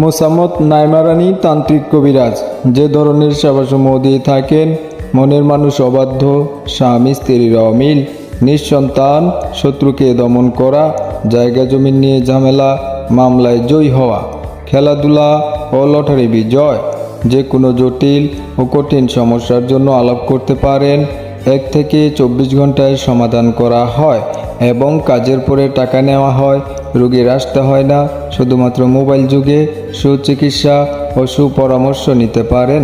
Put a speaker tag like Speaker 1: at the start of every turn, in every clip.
Speaker 1: মোসাম্মদ নাইমারানি তান্ত্রিক কবিরাজ। যে ধরনের সেবাসমূহ দিয়ে থাকেন, মনের মানুষ অবাধ্য, স্বামী স্ত্রীর অমিল, নিঃসন্তান, শত্রুকে দমন করা, জায়গা জমি নিয়ে ঝামেলা, মামলায় জয়ী হওয়া, খেলাধুলা ও লটারি বিজয়। যে কোনো জটিল ও কঠিন সমস্যার জন্য আলাপ করতে পারেন, এক থেকে চব্বিশ ঘন্টায় সমাধান করা হয়। এবং কাজের পরে টাকা নেওয়া হয় রোগীর আসতে হয় না, শুধুমাত্র মোবাইল যুগে সুচিকিৎসা ও সুপরামর্শ নিতে পারেন।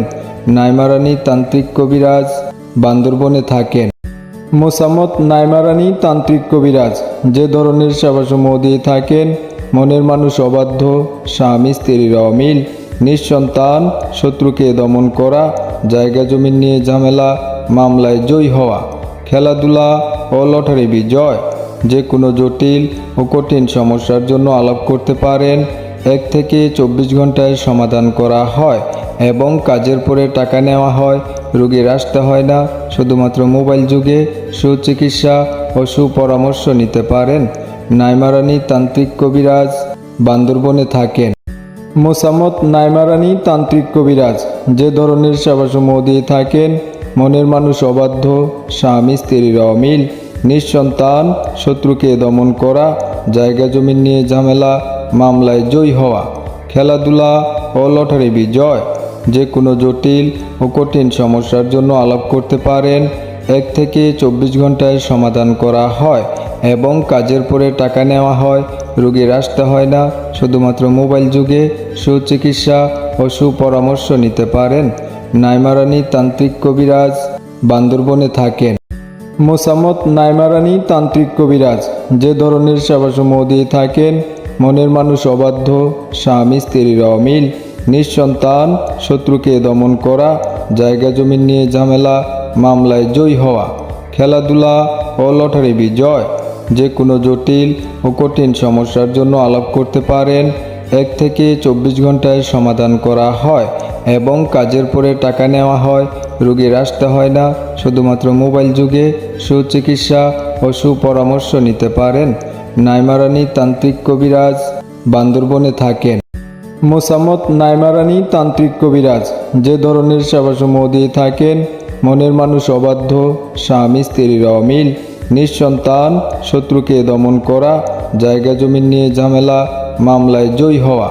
Speaker 1: নাইমারানি তান্ত্রিক কবিরাজ, বান্দরবনে থাকেন। মোসাম্মদ নাইমারানি তান্ত্রিক কবিরাজ, যে ধরনের সেবাসমূহ দিয়ে থাকেন, মনের মানুষ অবাধ্য, স্বামী স্ত্রীর অমিল নিঃসন্তান, শত্রুকে দমন করা, জায়গা জমি নিয়ে ঝামেলা, মামলায় জয়ী হওয়া, খেলাধুলা ও লটারি বিজয়। যে কোনো জটিল ও কঠিন সমস্যার জন্য আলাপ করতে পারেন। এক থেকে চব্বিশ ঘন্টায় সমাধান করা হয় এবং কাজের পরে টাকা নেওয়া হয়। রোগীর আসতে হয় না, শুধুমাত্র মোবাইল যুগে সুচিকিৎসা ও সুপরামর্শ নিতে পারেন। নাইমারানি তান্ত্রিক কবিরাজ বান্দরবনে থাকেন। মোসাম্মদ নাইমারানি তান্ত্রিক কবিরাজ যে ধরনের সেবাসমূহ দিয়ে থাকেন, মনের মানুষ অবাধ্য, স্বামী স্ত্রীর অমিল। নিঃসন্তান, শত্রুকে দমন করা, জায়গা জমি নিয়ে ঝামেলা, মামলায় জয়ী হওয়া, খেলাধুলা ও লটারি বিজয়, যে কোনো জটিল ও কঠিন সমস্যার জন্য আলাপ করতে পারেন, এক থেকে চব্বিশ ঘন্টায় সমাধান করা হয় এবং কাজের পরে টাকা নেওয়া হয়, রোগীর আসতে হয় না, শুধুমাত্র মোবাইল যুগে সুচিকিৎসা ও সুপরামর্শ নিতে পারেন। নাইমারানি তান্ত্রিক কবিরাজ বান্দরবনে থাকেন। মোসাম্মদ নাইমারানি তান্ত্রিক কবিরাজ। যে ধরনের সেবাসমূহ দিয়ে থাকেন, মনের মানুষ অবাধ্য, স্বামী, স্ত্রীর অমিল, নিঃসন্তান, শত্রুকে দমন করা, জায়গা জমি নিয়ে ঝামেলা, মামলায় জয়ী হওয়া, খেলাধুলা ও লটারি বিজয়। যে কোনো জটিল ও কঠিন সমস্যার জন্য আলাপ করতে পারেন, এক থেকে চব্বিশ ঘন্টায় সমাধান করা হয় এবং কাজের পরে টাকা নেওয়া হয় রোগীর আসতে হয় না, শুধুমাত্র মোবাইল যুগে সুচিকিৎসা ও সুপরামর্শ নিতে পারেন। নাইমারানি তান্ত্রিক কবিরাজ, বান্দরবনে থাকেন। মোসাম্মদ নাইমারানি তান্ত্রিক কবিরাজ, যে ধরনের সেবাসমূহ দিয়ে থাকেন, মনের মানুষ অবাধ্য, স্বামী, স্ত্রীর অমিল, নিঃসন্তান, শত্রুকে দমন করা, জায়গা জমি নিয়ে ঝামেলা, মামলায় জয়ী হওয়া,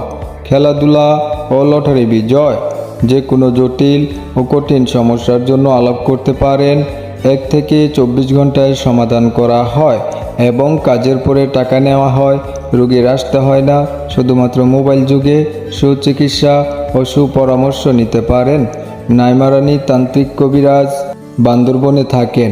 Speaker 1: খেলাধুলা ও লটারি বিজয়। যে কোনো জটিল ও কঠিন সমস্যার জন্য আলাপ করতে পারেন। এক থেকে চব্বিশ ঘন্টায় সমাধান করা হয় এবং কাজের পরে টাকা নেওয়া হয়। রোগীর আসতে হয় না, শুধুমাত্র মোবাইল যুগে সুচিকিৎসা ও সুপরামর্শ নিতে পারেন। নাইমারানি তান্ত্রিক কবিরাজ বান্দরবনে থাকেন।